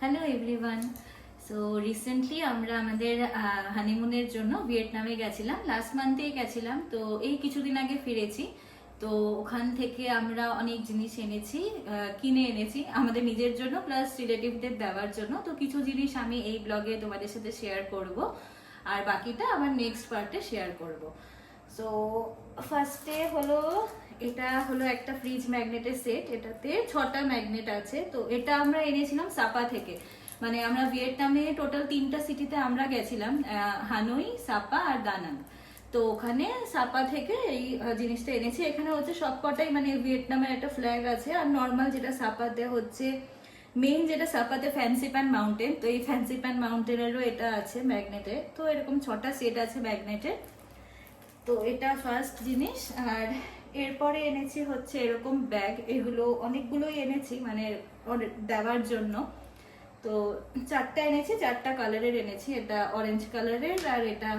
Hello everyone so recently আমরা আমাদের হানিমুনের জন্য ভিয়েতনামে গেছিলাম। লাস্ট মান্থেই গেছিলাম। তো, এই কিছুদিন আগে ফিরেছি। তো, ওখান থেকে আমরা অনেক জিনিস এনেছি কিনে এনেছি আমাদের নিজের জন্য প্লাস রিলেটিভদের দেওয়ার জন্য। তো, কিছু জিনিস আমি এই ব্লগে তোমাদের সাথে শেয়ার করব। আর বাকিটা আবার নেক্সট পার্টে শেয়ার করব। সো ফার্স্টে হলো, এটা হলো একটা ফ্রিজ ম্যাগনেটের সেট এটাতে ছটা ম্যাগনেট আছে। তো এটা আমরা এনেছিলাম সাপা থেকে। মানে আমরা ভিয়েতনামে টোটাল তিনটা সিটিতে আমরা গেছিলাম হানই সাপা আর দানাং। তো ওখানে সাপা থেকে এই জিনিসটা এনেছি। এখানে হচ্ছে সবকটাই মানে ভিয়েতনামের একটা ফ্ল্যাগ আছে। আর নর্মাল যেটা সাপাতে হচ্ছে মেইন যেটা সাপাতে ফ্যান্সি প্যান মাউন্টেন তো এই ফ্যান্সি প্যান মাউন্টেনেরও এটা আছে ম্যাগনেটে তো এরকম ছটা সেট আছে ম্যাগনেটের তো এটা ফার্স্ট জিনিস, আর এরপরে এনেছি হচ্ছে এরকম ব্যাগ এগুলো অনেকগুলোই এনেছি মানে দেওয়ার জন্য। তো চারটা এনেছি, চারটা কালারের এনেছি। এটা অরেঞ্জ কালারের আর এটা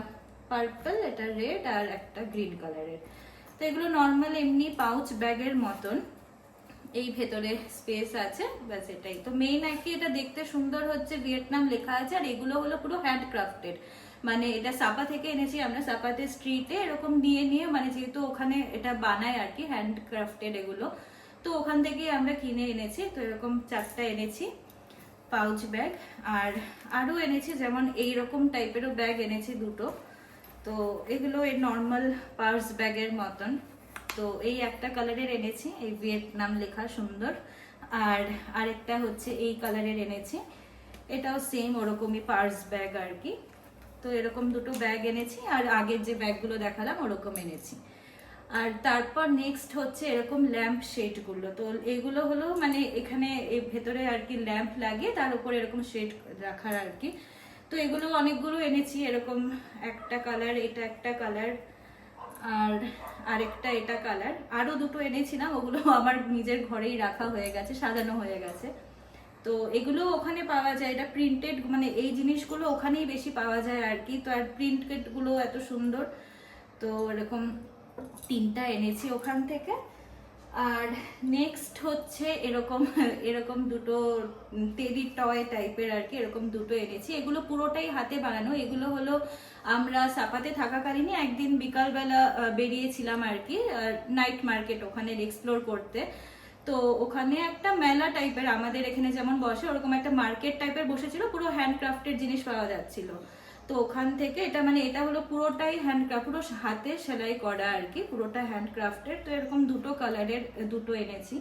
পার্পল এটা রেড আর একটা গ্রিন কালারের তো এগুলো নর্মাল এমনি পাউচ ব্যাগের মতন। এই ভেতরে স্পেস আছে, ব্যাস এটাই। তো মেইন আর কি এটা দেখতে সুন্দর হচ্ছে ভিয়েতনাম লেখা আছে, আর এগুলো হলো পুরো হ্যান্ড ক্রাফটেড মানে এটা সাপা থেকে এনেছি, আমরা সাপাতে স্ট্রিটে এরকম নিয়ে নিয়ে মানে যেহেতু ওখানে এটা বানায় আর কি হ্যান্ড ক্রাফটেড এগুলো। তো ওখান থেকে আমরা কিনে এনেছি, তো এরকম চারটা এনেছি পাউচ ব্যাগ আর আরও এনেছি, যেমন এই রকম টাইপেরও ব্যাগ এনেছি দুটো। তো এগুলো এই নর্মাল পার্স ব্যাগের মতন। তো এই একটা কালারের এনেছি, এই ভিয়েতনাম লেখা সুন্দর। আর আরেকটা হচ্ছে এই কালারের এনেছি। এটাও সেম ওরকমই পার্স ব্যাগ আর কি। তো এরকম দুটো ব্যাগ এনেছি, আর আগের যে ব্যাগগুলো দেখালাম ওরকম এনেছি। আর তারপর নেক্সট হচ্ছে এরকম ল্যাম্প শেডগুলো তো এগুলো হলো মানে এখানে এই ভেতরে আর কি ল্যাম্প লাগিয়ে তার উপর এরকম শেড রাখার আর কি। তো এগুলো অনেকগুলো এনেছি, এরকম একটা কালার এটা একটা কালার আর আরেকটা এটা কালার আরও দুটো এনেছিলাম ওগুলো আমার নিজের ঘরেই রাখা হয়ে গেছে, সাজানো হয়ে গেছে। তো এগুলো ওখানে পাওয়া যায়। এটা প্রিন্টেড মানে এই জিনিসগুলো ওখানেই বেশি পাওয়া যায় আর কি। তো আর প্রিন্টেডগুলো এত সুন্দর। তো এরকম তিনটা এনেছি ওখান থেকে। আর নেক্সট হচ্ছে এরকম এরকম দুটো টেডি টয় টাইপের আর কি, এরকম দুটো এনেছি। এগুলো পুরোটাই হাতে বানানো। এগুলো হলো আমরা সাপাতে থাকাকালীনই একদিন বিকালবেলা বেরিয়েছিলাম আর কি নাইট মার্কেট ওখানে এক্সপ্লোর করতে। তো ওখানে একটা মেলা টাইপের আমাদের এখানে যেমন বসে, ওরকম একটা মার্কেট টাইপের বসেছিল, পুরো হ্যান্ডক্রাফটের জিনিস পাওয়া যাচ্ছিল। তো ওখান থেকে এটা মানে এটা হলো পুরোটাই হ্যান্ডক্রাফট পুরো হাতে সেলাই করা আর কি, পুরোটা হ্যান্ডক্রাফটের তো এরকম দুটো কালারের দুটো এনেছি।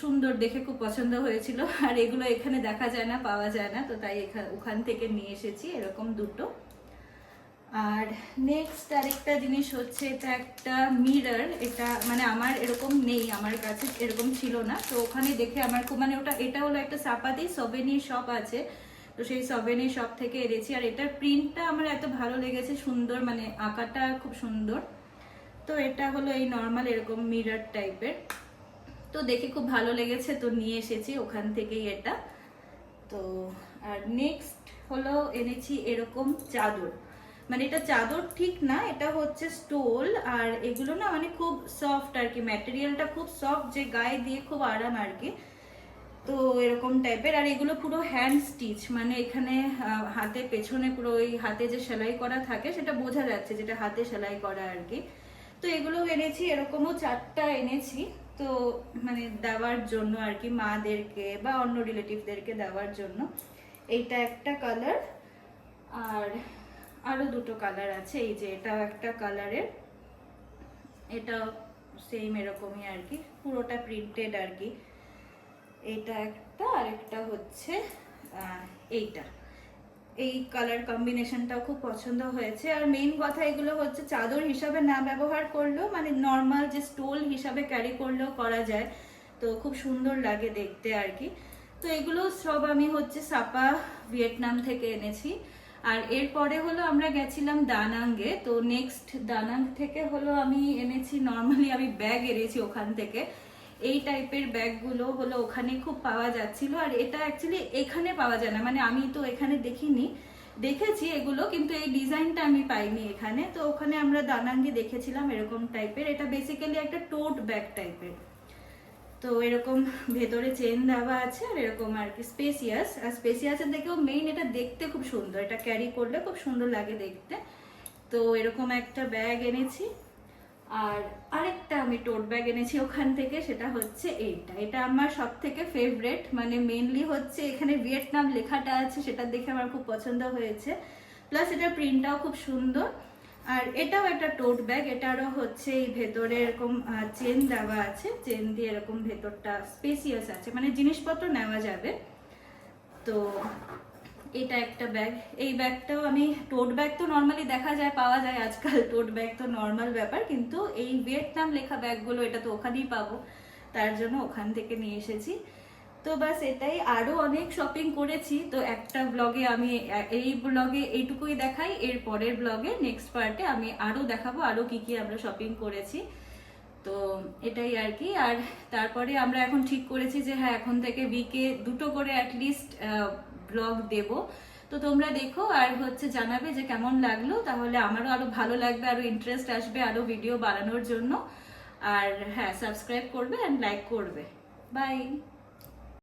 সুন্দর, দেখে খুব পছন্দ হয়েছিল। আর এগুলো এখানে দেখা যায় না, পাওয়া যায় না। তো তাই ওখান থেকে নিয়ে এসেছি এরকম দুটো। আর নেক্সট আরেকটা জিনিস হচ্ছে, এটা একটা মিরর এটা মানে আমার এরকম নেই, আমার কাছে এরকম ছিল না। তো ওখানে দেখে আমার খুব মানে ওটা, এটা হলো একটা সাপাতেই সবেনি শপ আছে। তো সেই সবেনি শপ থেকে এনেছি। আর এটার প্রিন্টটা আমার এত ভালো লেগেছে, সুন্দর মানে আঁকাটা খুব সুন্দর। তো এটা হলো এই নর্মাল এরকম মিরর টাইপের তো দেখে খুব ভালো লেগেছে, তো নিয়ে এসেছি ওখান থেকেই এটা। তো আর নেক্সট হলো এনেছি এরকম চাদর। মানে এটা চাদর ঠিক না, এটা হচ্ছে স্টোল, আর এগুলো না মানে খুব সফট আর কি ম্যাটেরিয়ালটা খুব সফট যে গায়ে দিয়ে খুব আরাম আর কি তো এরকম টাইপের আর এগুলো পুরো হ্যান্ড স্টিচ মানে এখানে হাতে পেছনে পুরো ওই হাতে যে সেলাই করা থাকে, সেটা বোঝা যাচ্ছে যেটা হাতে সেলাই করা আর কি তো এগুলো এনেছি, এরকমও চারটা এনেছি। তো মানে দেওয়ার জন্য আর কি মাদেরকে বা অন্য রিলেটিভদেরকে দেওয়ার জন্য। এইটা একটা কালার আর আরও দুটো কালার আছে, এই যে এটাও একটা কালারের এটা সেম এরকমই আর কি, পুরোটা প্রিন্টেড আর কি। এটা একটা, আর একটা হচ্ছে এইটা। এই কালার কম্বিনেশনটাও খুব পছন্দ হয়েছে। আর মেইন কথা এগুলো হচ্ছে চাদর হিসাবে না ব্যবহার করলেও মানে নর্মাল যে স্টোল হিসাবে ক্যারি করলেও করা যায়। তো খুব সুন্দর লাগে দেখতে আর কি। তো এগুলো সব আমি হচ্ছে সাপা ভিয়েতনাম থেকে এনেছি। আর এরপরে হলো আমরা গেছিলাম দানাঙ্গে, তো নেক্সট দানাং থেকে হলো আমি এনেছি নর্মালি আমি ব্যাগ এনেছি ওখান থেকে। এই টাইপের ব্যাগগুলো হলো ওখানে খুব পাওয়া যাচ্ছিল, আর এটা অ্যাকচুয়ালি এখানে পাওয়া যায় না। মানে আমি তো এখানে দেখিনি। দেখেছি এগুলো, কিন্তু এই ডিজাইনটা আমি পাইনি এখানে। তো ওখানে আমরা দানাঙ্গে দেখেছিলাম এরকম টাইপের এটা বেসিক্যালি একটা টোট ব্যাগ টাইপের তো এরকম ভেতরে চেন দেওয়া আছে আর এরকম আর কি স্পেসিয়াস আর স্পেসিয়াসের দেখেও মেইন এটা দেখতে খুব সুন্দর। এটা ক্যারি করলে খুব সুন্দর লাগে দেখতে। তো এরকম একটা ব্যাগ এনেছি। আর আরেকটা আমি টোট ব্যাগ এনেছি ওখান থেকে, সেটা হচ্ছে এইটা। এটা আমার সব থেকে ফেভারেট মানে মেনলি হচ্ছে এখানে ভিয়েতনাম লেখাটা আছে, সেটা দেখে আমার খুব পছন্দ হয়েছে। প্লাস এটার প্রিন্টটাও খুব সুন্দর। আর এটাও একটা টোট ব্যাগ এটারও হচ্ছে এই ভেতরে এরকম চেন দেওয়া আছে চেন দিয়ে এরকম ভেতরটা স্পেসিয়াস আছে মানে জিনিসপত্র নেওয়া যাবে। তো এটা একটা ব্যাগ এই ব্যাগটাও আমি টোট ব্যাগ তো নর্মালি দেখা যায়, পাওয়া যায় আজকাল টোট ব্যাগ তো নর্মাল ব্যাপার, কিন্তু এই ভিয়েতনাম লেখা ব্যাগগুলো এটা তো ওখানেই পাবো, তার জন্য ওখান থেকে নিয়ে এসেছি। তো বাস এটাই আরও অনেক শপিং করেছি। তো একটা ব্লগে আমি, এই ব্লগে এইটুকুই দেখাই। এর পরের ব্লগে নেক্সট পার্টে আমি আরও দেখাবো আরও কি কি আমরা শপিং করেছি। তো এটাই আর কি। আর তারপরে আমরা এখন ঠিক করেছি যে হ্যাঁ এখন থেকে উইকে দুটো করে অ্যাটলিস্ট ব্লগ দেব। তো তোমরা দেখো আর হচ্ছে জানাবে যে কেমন লাগল। তাহলে আমারও আরও ভালো লাগবে, আরও ইন্টারেস্ট আসবে, আরও ভিডিও বানানোর জন্য। আর হ্যাঁ সাবস্ক্রাইব করবে অ্যান্ড লাইক করবে। বাই